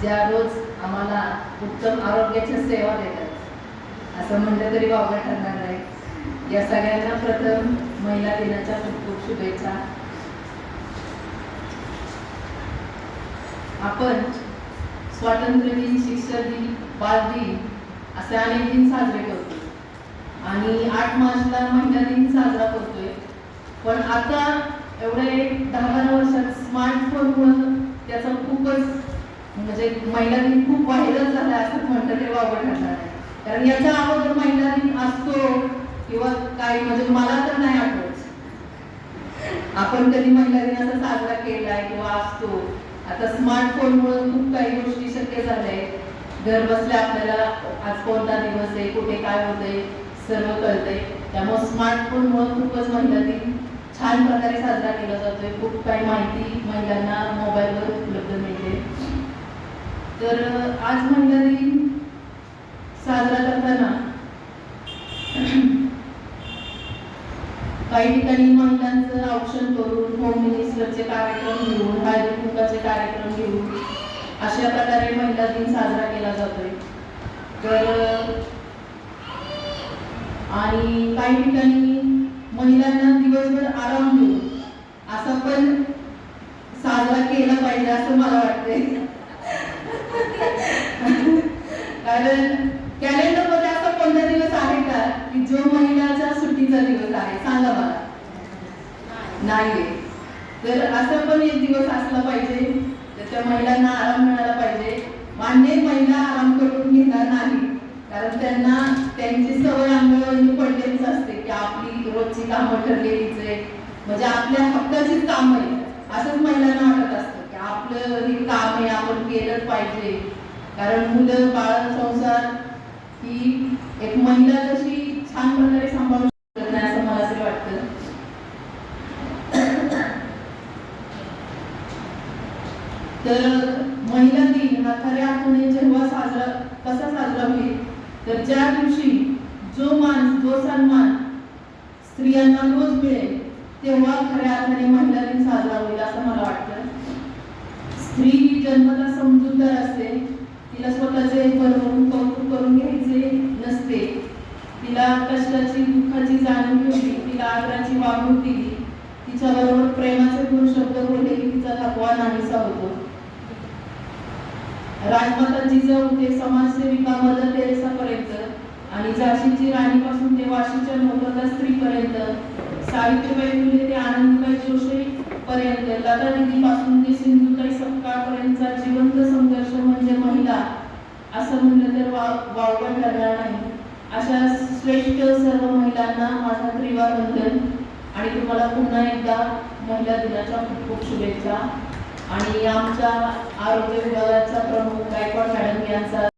ज्या रोज आम्हाला उत्तम आरोग्याच्या सेवा देतात असं म्हटलं तरी वावगं ठरणार नाही. या सगळ्यांना प्रथम महिला दिनाच्या खूप खूप शुभेच्छा. आपण स्वातंत्र्य दिन शिक्षक दिन बाल दिन असे अनेक दिन साजरे करतो. आणि आठ मार्चला महिला दिन साजरा करतोय. पण आता एवढे दहा बारा वर्षात स्मार्टफोनमुळं त्याचा खूपच म्हणजे महिला दिन खूप व्हायरल झाला असं म्हणलं ते वावगं ठरणार कारण याच्या अगोदर महिला दिन असतो किंवा काही म्हणजे मला तर नाही आठवत. आपण कधी महिला दिन असा साजरा केलाय किंवा असतो. आता स्मार्टफोनमुळे खूप काही गोष्टी शक्य झाल्या. आहेत घर बसल्या आपल्याला आज कोणता दिवस आहे कुठे काय होतंय सर्व कळतंय. त्यामुळे स्मार्टफोनमुळे खूपच महिला दिन छान प्रकारे साजरा केला जातोय. खूप काही माहिती महिलांना मोबाईलवर उपलब्ध मिळते. तर आज महिला दिन साजरा करताना काही ठिकाणी महिलांचं औक्षण करून होम मिनिस्टरचे कार्यक्रम घेऊन हळदी कुंकाचे कार्यक्रम घेऊन अशा प्रकारे महिला दिन साजरा केला जातोय. तर आणि काही ठिकाणी महिलांना दिवसभर आराम देऊ. असा पण साजरा केला पाहिजे असं मला वाटतंय. कारण कॅलेंडरमध्ये असा कोणता दिवस आहे का की जो महिलाचा सुट्टीचा दिवस आहे? सांगा मला. नाहीये. तर असा पण एक दिवस असला पाहिजे त्याच्या त्या महिलांना आराम मिळाला पाहिजे. मान्य महिला आराम करून घेणार नाही. आपली कामं ठरलेलीच आहे म्हणजे आपल्या हक्काचीच काम आहे असंच महिलांना वाटत असतं की आपलं हे काम आहे आपण केलंच पाहिजे. कारण मुलं बाळ संसार ही एक महिला जशी छान प्रकारे सांभाळू शकत नाही असं मला तरी वाटतं. तर महिला दिन हा खऱ्या अर्थाने जेव्हा साजरा कसा साजरा होईल? तर ज्या दिवशी जो मान जो सन्मान स्त्रियांना रोज मिळेल. तेव्हा खऱ्या अर्थाने महिला दिन साजरा होईल असं मला वाटतं. स्त्री ही जन्मता समजूतदार असते तिला स्वतःचे बनवून कौतुक करून घ्यायचे नसते. तिला कष्टाची दुःखाची जाणीव ठेवली तिला आदराची वागणूक दिली तिच्याबरोबर प्रेमाचे दोन शब्द बोलले की तिचा थकवा नाहीसा होतो. राजमाता जिजाऊ ते समाजसेविका मदर टेरेसा पर्यंत आणि झाशीची राणीपासून ते वाशीच्या सावित्रीबाई फुले ते आनंदीबाई जोशी पर्यंत लता दिदी पासून ते सिंधुताई सपकाळपर्यंतचा जिवंत संघर्ष म्हणजे महिला असं म्हणलं तर वा वावगं ठरणार नाही. अशा श्रेष्ठ सर्व महिलांना माझा त्रिवार वंदन आणि तुम्हाला पुन्हा एकदा महिला दिनाच्या खूप खूप शुभेच्छा. आणि आमच्या आरोग्य विभागाचा प्रमुख गायकवाड मॅडम यांचा